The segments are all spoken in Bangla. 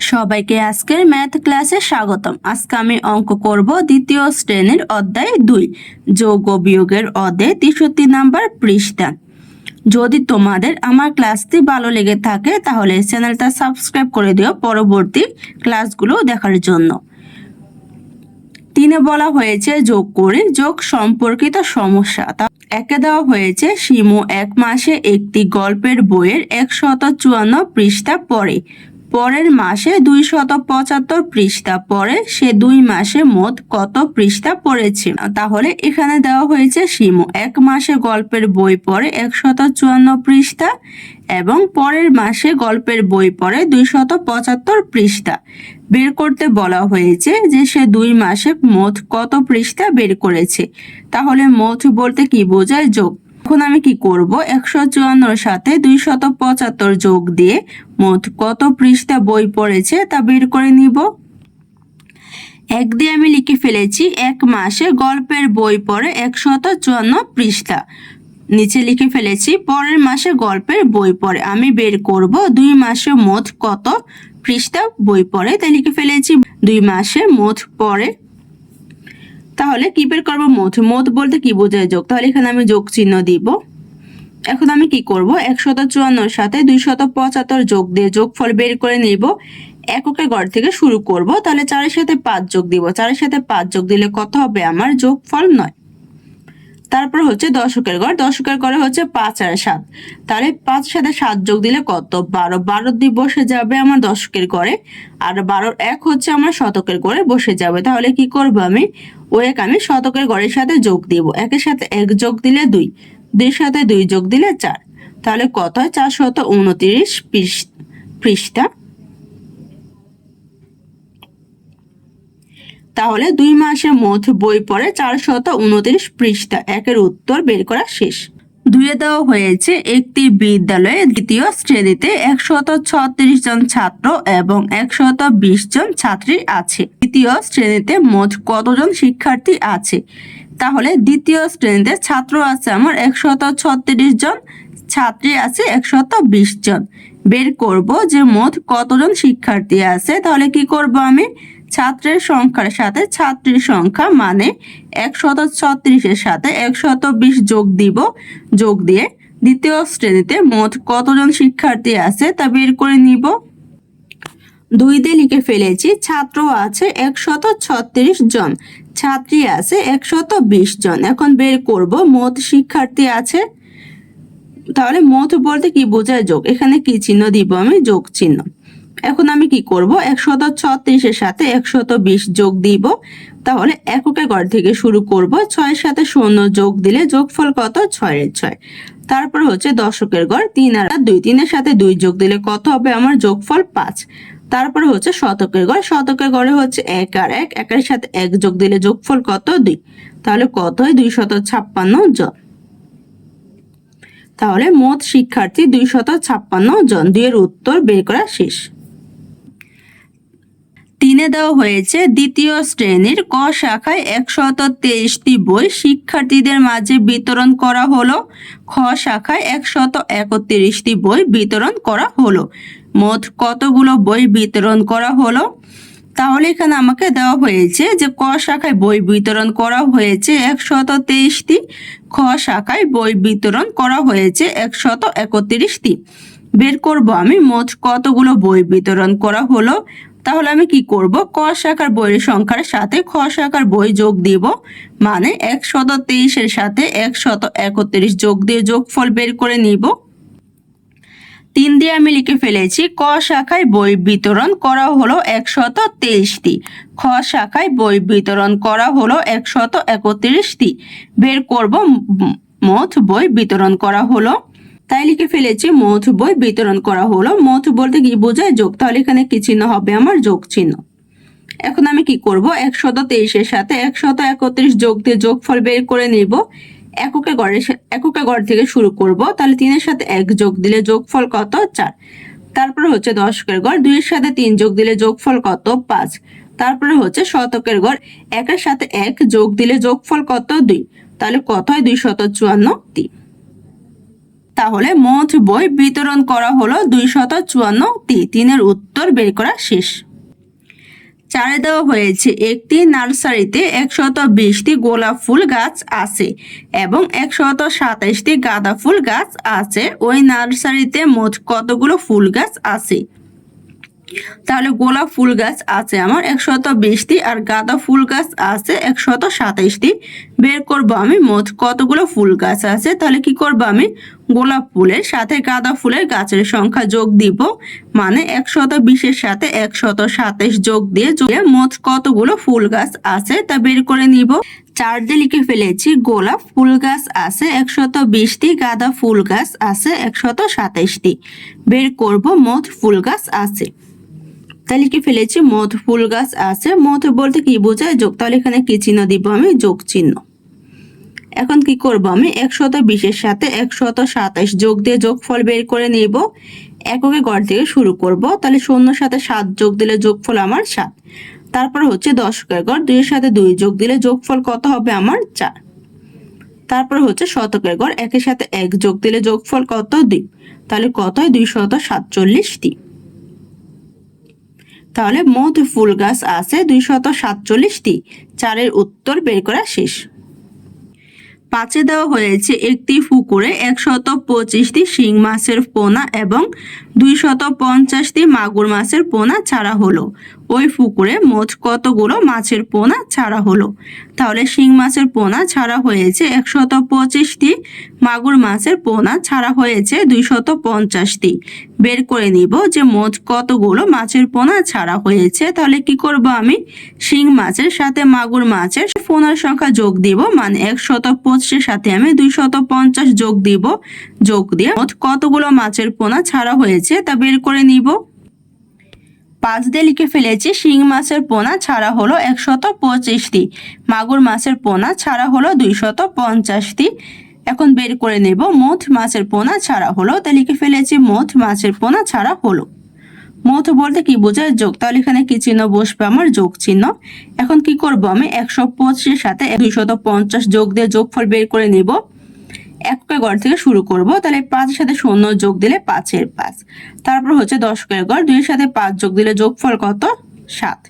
সবাইকে আজকের ম্যাথ ক্লাসে স্বাগতম। আজকে আমি অঙ্ক করব দ্বিতীয় শ্রেণির অধ্যায় দুই, যোগ বিয়োগের অধ্যায় তেষট্টি নাম্বার পৃষ্ঠা। যদি তোমাদের আমার ক্লাসটি ভালো লেগে থাকে, তাহলে চ্যানেলটা সাবস্ক্রাইব করে দিও পরবর্তী ক্লাসগুলো দেখার জন্য। তিনে বলা হয়েছে যোগ করে যোগ সম্পর্কিত সমস্যা। তা একে দেওয়া হয়েছে শিমু এক মাসে একটি গল্পের বইয়ের একশত চুয়ান্ন পৃষ্ঠা পড়ে। পরের মাসে দুই শত পঁচাত্তর পৃষ্ঠা পড়ে সে দুই মাসে মোট কত পৃষ্ঠা পড়েছে? তাহলে এখানে দেওয়া হয়েছে শিমু। এক মাসে গল্পের বই পড়ে একশত চুয়ান্ন পৃষ্ঠা এবং পরের মাসে গল্পের বই পড়ে দুই শত পঁচাত্তর পৃষ্ঠা। বের করতে বলা হয়েছে যে সে দুই মাসে মোট কত পৃষ্ঠা বের করেছে। তাহলে মোট বলতে কি বোঝায় যোগ? এখন আমি কি করব? একশো চুয়ান্নর সাথে দুই শত পঁচাত্তর যোগ দিয়ে মোট কত পৃষ্ঠা বই পড়েছে তা বের করে নিব। এক দিয়ে আমি লিখে ফেলেছি, এক মাসে গল্পের বই পড়ে একশত চুয়ান্ন পৃষ্ঠা। নিচে লিখে ফেলেছি, পরের মাসে গল্পের বই পড়ে। আমি বের করব দুই মাসে মোট কত পৃষ্ঠা বই পড়ে। তাই লিখে ফেলেছি, দুই মাসে মোট পড়ে তাহলে কি বের করব? মোট মোট বলতে কি বোঝায় যোগ? তাহলে এখানে আমি যোগ চিহ্ন দিব। এখন আমি কি করব? একশত চুয়ান্নর সাথে দুইশত পঁচাত্তর যোগ দিয়ে যোগফল বের করে নিব। এককের গড় থেকে শুরু করব। তাহলে চারের সাথে পাঁচ যোগ দিব। চারের সাথে পাঁচ যোগ দিলে কত হবে? আমার যোগফল নয়। তারপর হচ্ছে দশকের গড়। দশকের গড়ে হচ্ছে পাঁচ আর সাত। তাহলে পাঁচ সাথে সাত যোগ দিলে কত? বারো। বারো দিয়ে বসে যাবে আমার দশকের গড়ে। আর বারোর এক হচ্ছে আমার শতকের গড়ে বসে যাবে। তাহলে কি করব আমি? ও এক আমি শতকের গড়ের সাথে যোগ দিব। একের সাথে এক যোগ দিলে দুই। দুইয়ের সাথে দুই যোগ দিলে চার। তাহলে কত হয়? চার শত উনত্রিশ পৃষ্ঠা। তাহলে দুই মাসের মধ্যে বই পড়ে চার শত উনত্রিশ পৃষ্ঠা। একের উত্তর বের করা শেষ। দুয়ে দেওয়া হয়েছে একটি বিদ্যালয়ে দ্বিতীয় শ্রেণীতে একশত ছত্রিশ জন ছাত্র এবং একশত বিশ জন ছাত্রী আছে। দ্বিতীয় শ্রেণীতে মোট কতজন শিক্ষার্থী আছে? তাহলে দ্বিতীয় শ্রেণীতে ছাত্র আছে আমার একশত ছত্রিশ জন, ছাত্রী আছে একশত বিশ জন। বের করব যে মোট কতজন শিক্ষার্থী আছে, তাহলে কি করব আমি? ছাত্রের সংখ্যার সাথে ছাত্রীর সংখ্যা মানে একশত ছত্রিশের সাথে একশত বিশ যোগ দিব, যোগ দিয়ে দ্বিতীয় শ্রেণীতে মোট কতজন শিক্ষার্থী আছে তা বের করে নিব। দুই দিয়ে লিখে ফেলেছি, ছাত্র আছে একশত ছত্রিশ জন, ছাত্রী আছে একশত বিশ জন। এখন বের করব, মোট শিক্ষার্থী আছে। তাহলে মোট বলতে কি বোঝায় যোগ? এখানে কি চিহ্ন দিব আমি? যোগ চিহ্ন। এখন আমি কি করব? একশত ছত্রিশের সাথে একশত বিশ যোগ দিব। তাহলে এককে ঘর থেকে শুরু করব। ছয়ের সাথে শূন্য যোগ দিলে যোগফল কত? ছয়ের ছয়। তারপর হচ্ছে দশকের ঘর তিন আর দুই। তিনের সাথে দুই যোগ দিলে কত হবে? আমার যোগফল পাঁচ। তারপরে হচ্ছে শতকের ঘর শতকের ঘরে হচ্ছে এক আর এক। একের সাথে এক যোগ দিলে যোগফল কত? দুই। তাহলে কত হয়? দুই শত ছাপ্পান্ন জন। তাহলে মোট শিক্ষার্থী দুই শত ছাপ্পান্ন জন। দুইয়ের উত্তর বের করা শেষ। তিনে দেওয়া হয়েছে, দ্বিতীয় শ্রেণির ক শাখায় একশত তেইশটি বই শিক্ষার্থীদের মাঝে বিতরণ করা হলো। খ শাখায় একশত একত্রিশটি বই বিতরণ করা হলো। মোট কতগুলো বই বিতরণ করা হলো? তাহলে এখানে আমাকে দেওয়া হয়েছে যে, ক শাখায় বই বিতরণ করা হয়েছে একশত তেইশটি, খ শাখায় বই বিতরণ করা হয়েছে একশত একত্রিশটি। বের করব আমি। মোট কতগুলো বই বিতরণ করা হলো? তাহলে আমি কি করব? ক শাখার বইয়ের সংখ্যার সাথে খ শাখার বই যোগ দিব মানে একশত তেইশের সাথে একশত একত্রিশ যোগ দিয়ে যোগফল বের করে নিব। তিন দিয়ে আমি লিখে ফেলেছি, ক শাখায় বই বিতরণ করা হলো একশত তেইশটি। খ শাখায় বই বিতরণ করা হলো একশত একত্রিশটি। বের করব মোট বই বিতরণ করা হলো তাই লিখে ফেলেছি মৌথ বই বিতরণ করা হলো। মৌথ বলতে কি বোঝায় যোগ? তাহলে এখানে কি চিহ্ন হবে? আমার যোগ চিহ্ন। এখন আমি কি করব? একশত তেইশের সাথে একশত একত্রিশ যোগ দিয়ে যোগফল বের করে নিব। এককে গড়ের এককে গড় থেকে শুরু করব। তাহলে তিনের সাথে এক যোগ দিলে যোগফল কত? চার। তারপরে হচ্ছে দশকের গড়। দুইয়ের সাথে তিন যোগ দিলে যোগফল কত? পাঁচ। তারপরে হচ্ছে শতকের গড়। একের সাথে এক যোগ দিলে যোগফল কত? দুই। তাহলে কত হয়? দুই শত চুয়ান্ন তিন। তাহলে মোট বই বিতরণ করা হলো দুই দুইশত চুয়ান্নটি তিনের উত্তর বের করা শেষ। চারে দেওয়া হয়েছে, একটি নার্সারিতে একশত বিশটি গোলাপ ফুল গাছ আছে এবং একশত সাতাইশটি গাঁদা ফুল গাছ আছে। ওই নার্সারিতে মোট কতগুলো ফুল গাছ আছে? তাহলে গোলাপ ফুল গাছ আছে আমার একশত বিশটি আর গাঁদা ফুল গাছ আছে একশত সাতাইশটি। বের করব আমি মোট কতগুলো ফুল গাছ আছে? তাহলে কি করব আমি? গোলাপ ফুলের সাথে গাঁদা ফুলের গাছের সংখ্যা যোগ দিব মানে একশত বিশের সাথে একশত সাতাইশ যোগ দিয়ে মোট কতগুলো ফুল গাছ আছে তা বের করে নিব। চার দিয়ে লিখে ফেলেছি, গোলাপ ফুল গাছ আছে একশত বিশটি, গাঁদা ফুল গাছ আছে একশত সাতাইশটি। বের করব মোট ফুল গাছ আছে। তাহলে কি ফেলেছি? মধ, ফুল গাছ আছে। মধ বলতে কি বোঝায়? যোগ, তাহলে এখানে কি চিহ্ন দিব আমি? যোগ চিহ্ন। এখন কি করব আমি? একশত বিশের সাথে একশত সাতাইশ যোগ দিয়ে যোগফল বের করে নিব। এককে গড় থেকে শুরু করব। তাহলে শূন্যর সাথে সাত যোগ দিলে যোগফল আমার সাত। তারপর হচ্ছে দশকের গড়। দুইয়ের সাথে দুই যোগ দিলে যোগফল কত হবে আমার চার। তারপর হচ্ছে শতকের গড়। একের সাথে এক যোগ দিলে যোগফল কত? দুই। তাহলে কত হয়? দুই শত সাতচল্লিশটি। তাহলে মোট ফুল গাছ আছে দুইশত সাতচল্লিশটি। চারের উত্তর বের করা শেষ। পাঁচে দেওয়া হয়েছে একটি পুকুরে একশত পঁচিশটি শিং মাছের পোনা এবং দুইশত পঞ্চাশটি মাগুর মাছের পোনা ছাড়া হলো। ওই পুকুরে মোট কতগুলো মাছের পোনা ছাড়া হলো? তাহলে শিং মাছের পোনা ছাড়া হয়েছে একশত পঁচিশটি, মাগুর মাছের পোনা ছাড়া হয়েছে দুইশত পঞ্চাশটি। বের করে নিব যে মোট কতগুলো মাছের পোনা ছাড়া হয়েছে। তাহলে কি করব আমি? শিং মাছের সাথে মাগুর মাছের পোনার সংখ্যা যোগ দিব মানে একশত পঁচিশের সাথে আমি দুইশত পঞ্চাশ যোগ দিব। যোগ দিয়ে মোট কতগুলো মাছের পোনা ছাড়া হয়েছে তা বের করে নিব। পাঁচ দিয়ে লিখে ফেলেছি, শিং মাছের পোনা ছাড়া হলো একশত পঁচিশটি মাগুর মাছের পোনা ছাড়া হলো দুইশত পঞ্চাশটি এখন বের করে নেব, মোট মাছের পোনা ছাড়া হলো। তা লিখে ফেলেছি, মোট মাছের পোনা ছাড়া হলো। মোট বলতে কি বোঝায় যোগ? তাহলে এখানে কি চিহ্ন বসবে? আমার যোগ চিহ্ন। এখন কি করব আমি? একশো পঁচিশের সাথে দুইশত পঞ্চাশ যোগ দিয়ে যোগফল বের করে নেব। এককের গড় থেকে শুরু করব। তাহলে পাঁচের সাথে শূন্য যোগ দিলে পাঁচের পাঁচ। তারপর হচ্ছে দশকের গড়। দুইয়ের সাথে পাঁচ যোগ দিলে যোগফল কত? সাত।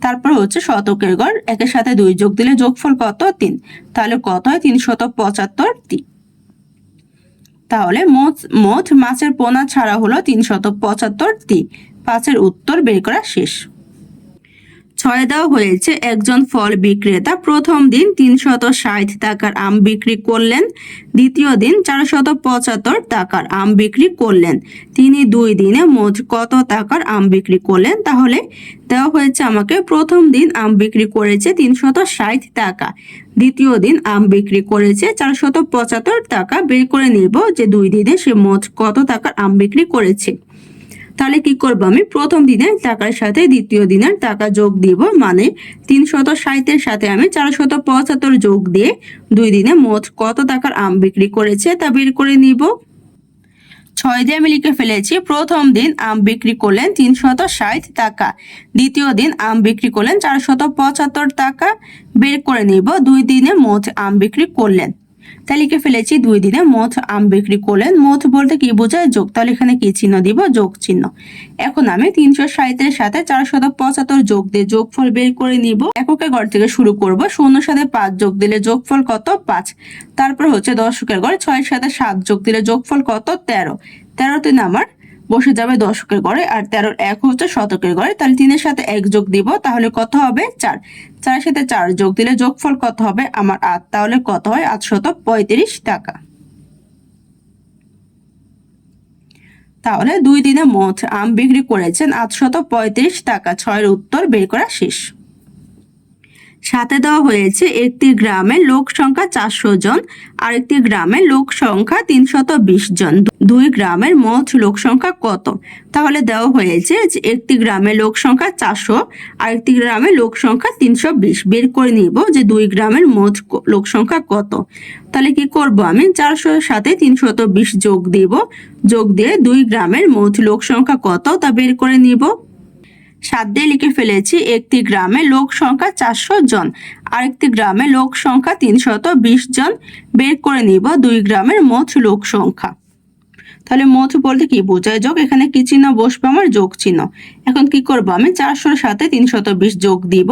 তারপর হচ্ছে শতকের গড়। একের সাথে দুই যোগ দিলে যোগফল কত? তিন। তাহলে কত হয়? তিনশত পঁচাত্তরটি তাহলে মোট মোট মাছের পোনা ছাড়া হলো তিনশত পঁচাত্তরটি। পাঁচের উত্তর বের করা শেষ। ছয় দেওয়া হয়েছে, একজন ফল বিক্রেতা প্রথম দিন তিনশত ষাট টাকার আম বিক্রি করলেন, দ্বিতীয় দিন চারশত পঁচাত্তর টাকার আম বিক্রি করলেন। তিনি দুই দিনে মোট কত টাকার আম বিক্রি করলেন? তাহলে দেওয়া হয়েছে আমাকে, প্রথম দিন আম বিক্রি করেছে তিনশত ষাট টাকা, দ্বিতীয় দিন আম বিক্রি করেছে চারশত পঁচাত্তর টাকা। বের করে নিব যে দুই দিনে সে মোট কত টাকার আম বিক্রি করেছে। তাহলে কি করব আমি? প্রথম দিনের টাকার সাথে দ্বিতীয় দিনের টাকা যোগ দিব মানে তিনশত ষাটের সাথে আমি চারশত পঁচাত্তর যোগ দিয়ে দুই দিনে মোট কত টাকার আম বিক্রি করেছে তা বের করে নিব। ছয় দিয়ে আমি লিখে ফেলেছি, প্রথম দিন আম বিক্রি করলেন তিনশত ষাট টাকা, দ্বিতীয় দিন আম বিক্রি করলেন চারশত পঁচাত্তর টাকা, বের করে নিব, দুই দিনে মোট আম বিক্রি করলেন। তাহলে লিখে ফেলেছি দুই দিনে মোট আম বিক্রি করলেন। মোট বলতে কি বোঝায় যোগ? তাহলে এখানে কি চিহ্ন দিব? যোগ চিহ্ন। এখন আমি তিনশো সাঁত্রিশের সাথে চারশত পঁচাত্তর যোগ দিয়ে যোগফল বের করে নিব। এককের গড় থেকে শুরু করব। শূন্য সাথে পাঁচ যোগ দিলে যোগফল কত? পাঁচ। তারপর হচ্ছে দশকের গড় ছয়ের সাথে সাত যোগ দিলে যোগফল কত? তেরো। তেরো তিন আমার বসে যাবে দশকের গড়ে আর তেরোর এক হচ্ছে শতকের গড়ে। তাহলে তিনের সাথে এক যোগ দিব, তাহলে কত হবে? চার। চারের সাথে চার যোগ দিলে যোগফল কত হবে? আমার আট। তাহলে কত হয়? আটশত পঁয়ত্রিশ টাকা। তাহলে দুই দিনে মোট আম বিক্রি করেছেন আটশত পঁয়ত্রিশ টাকা। ছয়ের উত্তর বের করা শেষ। সাথে দেওয়া হয়েছে একটি গ্রামের লোক সংখ্যা চারশো জন, আরেকটি গ্রামের লোক সংখ্যা তিনশত বিশ জন। দুই গ্রামের মোট লোক সংখ্যা কত? তাহলে দেওয়া হয়েছে যে একটি গ্রামের লোক সংখ্যা চারশো, আরেকটি গ্রামের লোক সংখ্যা তিনশো বিশ। বের করে নিব যে দুই গ্রামের মোট লোক সংখ্যা কত। তাহলে কি করব আমি? চারশোর সাথে তিনশত বিশ যোগ দিব। যোগ দিয়ে দুই গ্রামের মোট লোক সংখ্যা কত তা বের করে নিব। সাত দিয়ে লিখে ফেলেছি, একটি গ্রামে লোক সংখ্যা চারশো জন, আরেকটি গ্রামে লোক সংখ্যা তিনশত বিশ জন। বের করে নিব দুই গ্রামের মোট লোক সংখ্যা। তাহলে মধ বলতে কি বোঝায় যোগ? এখানে কি চিহ্ন বসবে? আমার যোগ চিহ্ন। এখন কি করব আমি? চারশোর সাথে তিনশত বিশ যোগ দিব।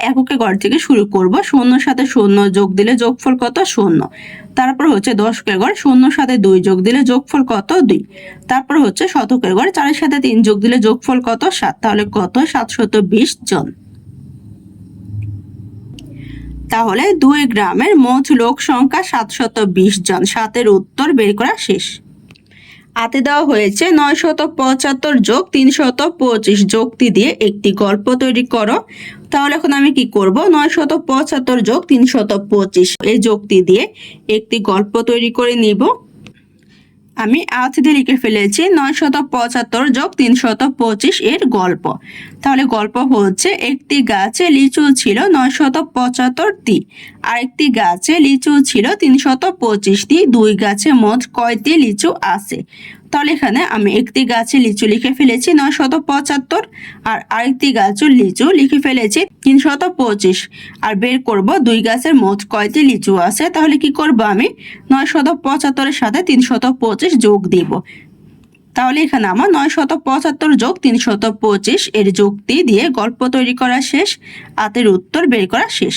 এককে ঘর থেকে শুরু করব। শূন্যর সাথে শূন্য যোগ দিলে যোগফল কত? শূন্য। তারপর হচ্ছে দশকের ঘর শূন্যর সাথে দুই যোগ দিলে যোগফল কত? দুই। তারপর হচ্ছে শতকের ঘর চারের সাথে তিন যোগ দিলে যোগফল কত? সাত। তাহলে কত? সাতশত বিশ জন। তাহলে দুই গ্রামের মোট লোক সংখ্যা সাতশত বিশ জন। সাতের উত্তর বের করা শেষ। হাতে দেওয়া হয়েছে নয় শত পঁচাত্তর যোগ তিন শত পঁচিশ। যোগটি দিয়ে একটি গল্প তৈরি করো। তাহলে এখন আমি কি করব? নয় শত পঁচাত্তর যোগ তিন শত পঁচিশ। এই যোগটি দিয়ে একটি গল্প তৈরি করে নিব। আমি আথিতে লিখে ফেলেছি নয় শত পঁচাত্তর যোগ তিন শত পঁচিশ এর গল্প। তাহলে গল্প হচ্ছে, একটি গাছে লিচু ছিল নয় শত পঁচাত্তরটি আর একটি গাছে লিচু ছিল তিন তিনশত পঁচিশটি দুই গাছে মোট কয়টি লিচু আছে? তাহলে এখানে আমি একটি গাছে লিচু লিখে ফেলেছি নয় শত পঁচাত্তর আর আরেকটি গাছও লিচু লিখে ফেলেছি তিনশত পঁচিশ আর বের করব দুই গাছের মোট কয়টি লিচু আছে, তাহলে কি করব আমি? নয় শত পঁচাত্তরের সাথে তিনশত পঁচিশ যোগ দিব। তাহলে এখানে আমার নয় শত পঁচাত্তর যোগ তিনশত পঁচিশ এর যুক্তি দিয়ে গল্প তৈরি করা শেষ, আতের উত্তর বের করা শেষ।